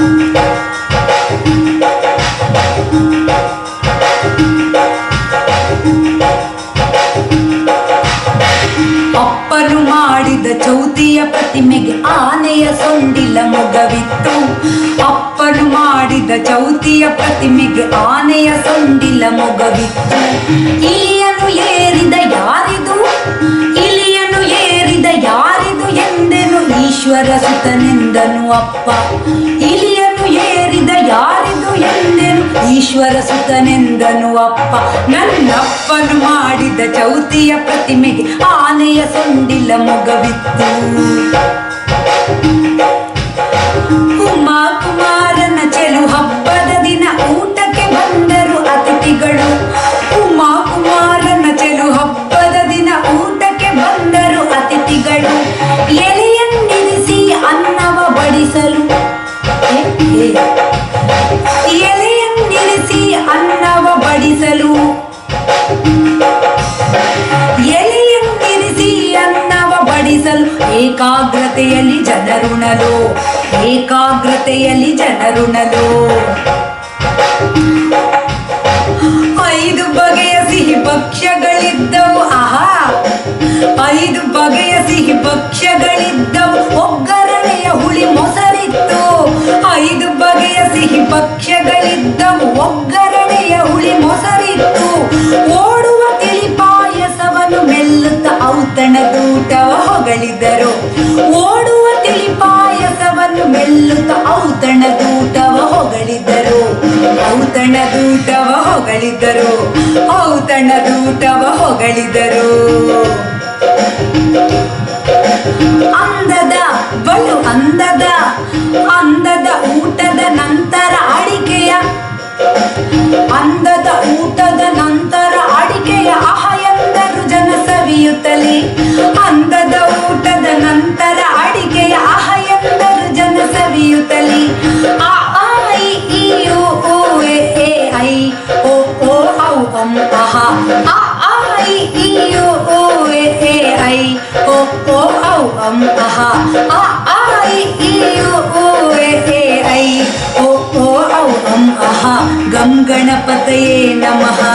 ಅಪ್ಪನು ಮಾಡಿದ ಚೌತಿಯ ಪ್ರತಿಮೆಗೆ ಆನೆಯ ಸೊಂಡಿಲ ಮೊಗವಿತ್ತು. ಅಪ್ಪನು ಮಾಡಿದ ಚೌತಿಯ ಪ್ರತಿಮೆಗೆ ಆನೆಯ ಸೊಂಡಿಲ ಮೊಗವಿತ್ತು. ಈಯನು ಏರಿದ ಯಾರಿದು ಸುತನೆಂದನು ಅಪ್ಪ. ಇಲಿಯನು ಏರಿದ ಯಾರಿದು ಎಂದೆನು? ಈಶ್ವರ ಸುತನೆಂದನು ಅಪ್ಪ. ನನ್ನಪ್ಪನು ಮಾಡಿದ ಚೌತಿಯ ಪ್ರತಿಮೆಗೆ ಆನೆಯ ಸೊಂಡಿಲ ಮೊಗವಿತ್ತು ಎಲೆಯನ್ನಿರಿಸಿ ಅನ್ನವ ಬಡಿಸಲು. ಎಲೆಯನ್ನಿರಿಸಿ ಅನ್ನವ ಬಡಿಸಲು. ಏಕಾಗ್ರತೆಯಲ್ಲಿ ಜನರುಣಲು. ಏಕಾಗ್ರತೆಯಲ್ಲಿ ಜನರುಣಲು. ಐದು ಬಗೆಯ ಸಿಹಿ ಪಕ್ಷಗಳಿದ್ದವು. ಆಹಾ! ಐದು ಬಗೆಯ ಸಿಹಿ ಪಕ್ಷಗಳಿದ್ದವು. ಒಗ್ಗರಣೆಯ ಹುಳಿ ಮೊಸರಿತ್ತು ಔತಣದೂಟವ ಹೊಗಳಿದರು. ಓಡುವ ತಿಳಿ ಪಾಯಸವನ್ನು ಮೆಲ್ಲುತ್ತ ಔತಣದೂಟವ ಹೊಗಳಿದರು. ಔತಣದೂಟವ ಹೊಗಳಿದರು. ಔತಣದೂಟವ ಹೊಗಳಿದರು. ಅಂದದ ಬಲು ಅಂದದ ಅಂದದ ಊಟದ ನಂತರ ಅಡಿಕೆಯ ಅಂದದ om aha a a i i u o e e i o o au om aha a a i i u o e e i o o au om aha gam ganapataye namaha